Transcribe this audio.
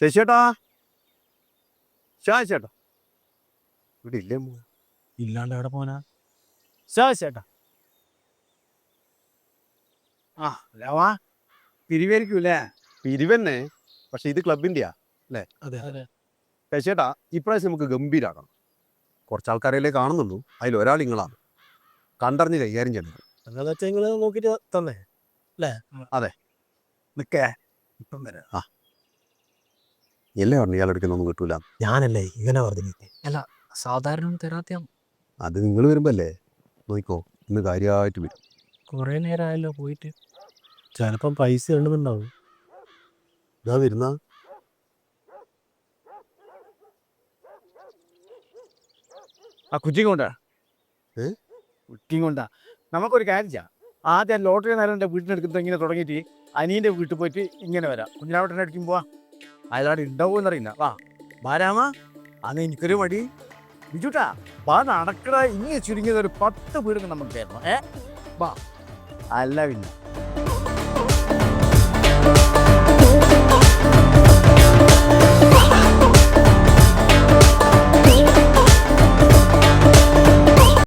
ശശിയേട്ടാ? ശാശേട്ടാ ഇവിടെ ഇല്ലേ മോ ഇല്ലാണ്ട് എവിടെ പോനാ? ചേട്ടാ ആ ലവാ പിരിവേരിക്കൂലേ പിരിവന്നെ പക്ഷെ ഇത് ക്ലബിന്റെയാ അതെ. അതെ. ശശിയേട്ടാ ഇപ്രാവശ്യം നമുക്ക് ഗംഭീരാക്കണം കുറച്ച് ആൾക്കാരെയല്ലേ കാണുന്നുള്ളൂ. അതിൽ ഒരാൾ നിങ്ങളാണ് കണ്ടറിഞ്ഞ് കൈകാര്യം ചെയ്യണം. നോക്കിട്ട് തന്നെ. തന്നേ നിക്കേ. ഇപ്പം വരാം. എല്ലേ പറഞ്ഞു ഇയാളെടുക്കുന്നൊന്നും കിട്ടൂല. ഞാനല്ലേ ഇവനെ പറഞ്ഞു സാധാരണ തരാത്ത അത് നിങ്ങൾ വരുമ്പോ അല്ലേ നോക്കിക്കോ ഇന്ന് കാര്യമായിട്ട് വരും. കുറെ നേരമായല്ലോ പോയിട്ട്. ചിലപ്പം പൈസ ഉണ്ടെന്നുണ്ടാവും. ഇതാ വരുന്ന. ആ കുറ്റി കൊണ്ടാ. ഏ? കുറ്റിയും കൊണ്ടാ. നമുക്കൊരു കാര്യം ചെയ്യാം. ആദ്യം ലോട്ടറി നേരം വീട്ടിനെടുക്കുന്നത് ഇങ്ങനെ തുടങ്ങിയിട്ട് അനിയന്റെ വീട്ടിൽ പോയിട്ട് ഇങ്ങനെ വരാം. കുഞ്ഞിനാവട്ടനെ അടിക്കും പോവാ. അയാളവിടെ ഉണ്ടാവുമെന്ന് അറിയില്ല. വാ ബാരാമ അന്ന് എനിക്കൊരു മടി. ബിജുട്ടാ വാ നടക്കട. ഇങ്ങനെ ചുരുങ്ങിയത് ഒരു പത്ത് വീടൊക്കെ നമുക്ക് തരണം ഏ? വാ. അല്ല പിന്നെ.